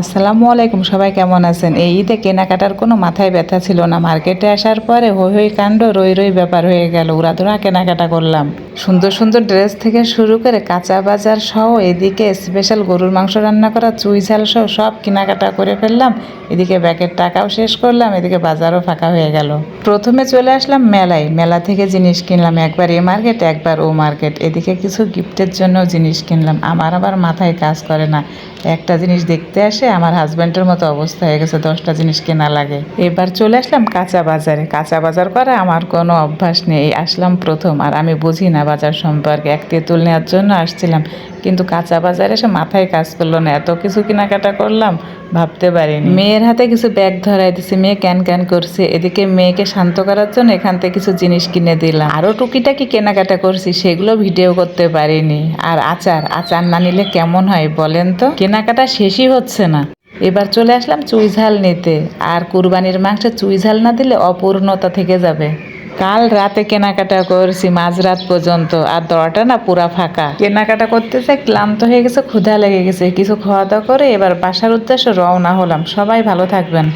আসসালামু আলাইকুম, সবাই কেমন আছেন? এই ঈদে কেনাকাটার কোনো মাথায় ব্যথা ছিল না। মার্কেটে আসার পরে হই হই কাণ্ড, রই রই ব্যাপার হয়ে গেল। উড়াধুরা কেনাকাটা করলাম। সুন্দর সুন্দর ড্রেস থেকে শুরু করে কাঁচা বাজার সহ এদিকে স্পেশাল গরুর মাংস রান্না করা, চুই ঝাল সহ সব কেনাকাটা করে ফেললাম। এদিকে ব্যাগের টাকাও শেষ করলাম, এদিকে বাজারও ফাঁকা হয়ে গেল। প্রথমে চলে আসলাম মেলায়। মেলা থেকে জিনিস কিনলাম একবার এ মার্কেট, একবার ও মার্কেট। এদিকে কিছু গিফটের জন্য জিনিস কিনলাম। আমার আবার মাথায় কাজ করে না। একটা জিনিস দেখতে আসে, আমার হাজব্যান্ডের মতো অবস্থা হয়ে গেছে, দশটা জিনিস কেনা লাগে। এবার চলে আসলাম কাঁচা বাজারে। কাঁচা বাজার করা আমার কোনো অভ্যাস নেই। আসলাম প্রথম, আর আমি বুঝি না বাজার সম্পর্কে এক তেঁতুল নেওয়ার জন্য আসছিলাম। কিন্তু কাঁচা বাজারে এসে মাথায় কাজ করল না। এত কিছু কেনাকাটা করলাম, ভাবতে পারিনি। মেয়ের হাতে কিছু ব্যাগ ধরাই দিছি, মেয়ে ক্যান ক্যান করছে। এদিকে মেয়েকে শান্ত করার জন্য এখান থেকে কিছু জিনিস কিনে দিলাম। আরও টুকিটাকি কেনাকাটা করছি, সেগুলো ভিডিও করতে পারিনি। আর আচার আচার না নিলে কেমন হয় বলেন তো? কেনাকাটা শেষই হচ্ছে না। এবার চলে আসলাম চুই ঝাল নিতে। আর কুরবানির মাংস চুই ঝাল না দিলে অপূর্ণতা থেকে যাবে। কাল রাতে কেনাকাটা করছি, মাঝরাত পর্যন্ত। আর দরটা না পুরা ফাঁকা। কেনাকাটা করতে যে ক্লান্ত হয়ে গেছে, ক্ষুধা লেগে গেছে। কিছু খাওয়া দাওয়া করে এবার বাসার উদ্দেশ্যে রওনা হলাম। সবাই ভালো থাকবেন।